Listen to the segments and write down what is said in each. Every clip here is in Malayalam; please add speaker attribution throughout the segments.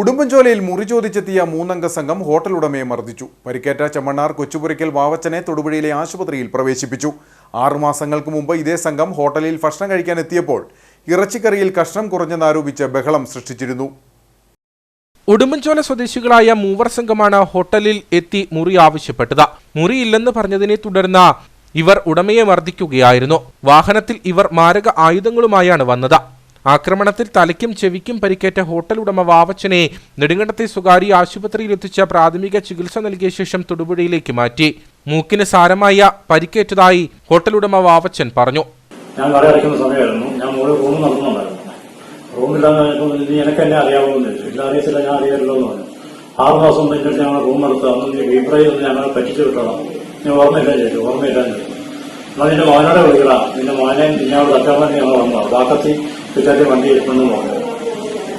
Speaker 1: ഉടുമ്പൻചോലയിൽ മുറി ചോദിച്ചെത്തിയ മൂന്നംഗ സംഘം ഹോട്ടൽ ഉടമയെ മർദ്ദിച്ചു. പരിക്കേറ്റ ചെമ്മണ്ണാർ കൊച്ചുപുരയ്ക്കൽ വാവച്ചനെ തൊടുപുഴയിലെ ആശുപത്രിയിൽ പ്രവേശിപ്പിച്ചു. ആറുമാസങ്ങൾക്ക് മുമ്പ് ഇതേ സംഘം ഹോട്ടലിൽ ഭക്ഷണം കഴിക്കാൻ എത്തിയപ്പോൾ ഇറച്ചിക്കറിയിൽ കഷ്ണം കുറഞ്ഞെന്നാരോപിച്ച് ബഹളം സൃഷ്ടിച്ചിരുന്നു.
Speaker 2: ഉടുമ്പൻചോല സ്വദേശികളായ മൂവർ സംഘമാണ് ഹോട്ടലിൽ എത്തി മുറി ആവശ്യപ്പെട്ടത്. മുറിയില്ലെന്ന് പറഞ്ഞതിനെ തുടർന്ന് ഇവർ ഉടമയെ മർദ്ദിക്കുകയായിരുന്നു. വാഹനത്തിൽ ഇവർ മാരക ആയുധങ്ങളുമായാണ് വന്നത്. ആക്രമണത്തിൽ തലയ്ക്കും ചെവിക്കും പരിക്കേറ്റ ഹോട്ടൽ ഉടമ വാവച്ചനെ നെടുങ്കണ്ടത്തെ സ്വകാര്യ ആശുപത്രിയിൽ എത്തിച്ച പ്രാഥമിക ചികിത്സ നൽകിയ ശേഷം തൊടുപുഴയിലേക്ക് മാറ്റി. മൂക്കിന് സാരമായ പരിക്കേറ്റതായി ഹോട്ടൽ ഉടമ വാവച്ചൻ പറഞ്ഞു.
Speaker 3: ഞാൻ കട അടയ്ക്കുന്ന സമയമായിരുന്നു. ഞാൻ മുകളിൽ റൂം നടന്നുണ്ടായിരുന്നു റൂമില്ലാന്ന് എനിക്ക് എന്നെ അറിയാവുമെന്ന് ചോദിച്ചു അറിയത്തില്ല ഞാൻ അറിയാമല്ലോ എന്ന് പറഞ്ഞു. ആറ് മാസം എന്റെ ഞങ്ങൾ റൂം എടുത്ത് അന്ന് നീ റീപ്രൈ ഒന്ന് ഞങ്ങളെ പറ്റിച്ചു വിട്ടോളാം. നീ ഓർമ്മയില്ല ചോദിച്ചു. ഓർമ്മയില്ല എന്നാൽ നിന്റെ മോനോടെ വിളിക്കടാ. നിന്റെ മോനെ നിന്നോട് തട്ടാൻ വേണ്ടി ഞങ്ങൾ വന്നു? ബാക്കത്തി പിറ്റാറ്റി വണ്ടി എത്തുന്നു പറഞ്ഞു.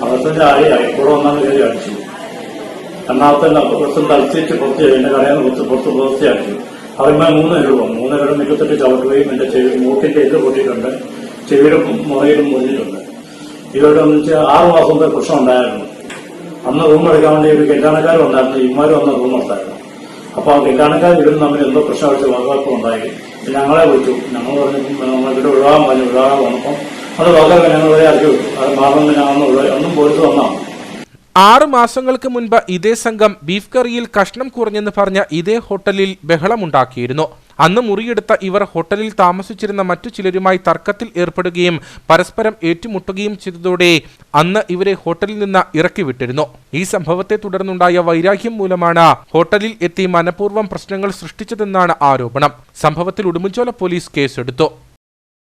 Speaker 3: അകത്തിന്റെ ആയി കൂടെ ഒന്നാം കയറി അടിച്ചു രണ്ടാമത്തെ കുറച്ച് തളിച്ചിട്ട് പുറത്ത് എന്റെ കടയിൽ നിന്ന് പുറത്ത് പുറത്ത് അടിച്ചു അവന്മാർ മൂന്ന് രൂപ മൂന്ന് രൂപ മിക്കത്തിട്ട് ചവിട്ടുകയും എന്റെ ചെവി മൂക്കിന്റെ ഇത് പൊട്ടിയിട്ടുണ്ട്. ചെവിയുടെ മുറയിലും മുറിഞ്ഞിട്ടുണ്ട്. ഇവരുടെ എന്ന് വെച്ചാൽ ആറ് മാസം മുമ്പേ പ്രശ്നം ഉണ്ടായിരുന്നു. അന്ന് റൂം എടുക്കാൻ വേണ്ടി ഒരു കെട്ടാണക്കാരും ഉണ്ടായിരുന്നു. ഇമാരും അന്ന് റൂം എടുത്തായിരുന്നു. അപ്പൊ ആ കെട്ടാണക്കാർ ഇടുന്ന തമ്മിൽ എന്തോ പ്രശ്നം വെച്ച് വാക്കുവാക്കം ഞങ്ങളെ വിളിച്ചു. ഞങ്ങൾ പറഞ്ഞു നമ്മളിവിടെ ഒഴിവാകാൻ പറഞ്ഞു. ഒഴിവാകാൻ വന്നപ്പം അത് ഇറക്കി വിട്ടു അത് ഒഴിവാ- അന്നും പോലീസ് വന്നാണ്
Speaker 2: ആറ് മാസങ്ങൾക്ക് മുൻപ് ഇതേ സംഘം ബീഫ് കറിയിൽ കഷ്ണം കുറഞ്ഞെന്ന് പറഞ്ഞ ഇതേ ഹോട്ടലിൽ ബഹളമുണ്ടാക്കിയിരുന്നു. അന്ന് മുറിയെടുത്ത ഇവർ ഹോട്ടലിൽ താമസിച്ചിരുന്ന മറ്റു ചിലരുമായി തർക്കത്തിൽ ഏർപ്പെടുകയും പരസ്പരം ഏറ്റുമുട്ടുകയും ചെയ്തതോടെ അന്ന് ഇവരെ ഹോട്ടലിൽ നിന്ന് ഇറക്കിവിട്ടിരുന്നു. ഈ സംഭവത്തെ തുടർന്നുണ്ടായ വൈരാഗ്യം മൂലമാണ് ഹോട്ടലിൽ എത്തി മനഃപൂർവം പ്രശ്നങ്ങൾ സൃഷ്ടിച്ചതെന്നാണ് ആരോപണം. സംഭവത്തിൽ ഉടുമ്പൻചോല പോലീസ് കേസെടുത്തു.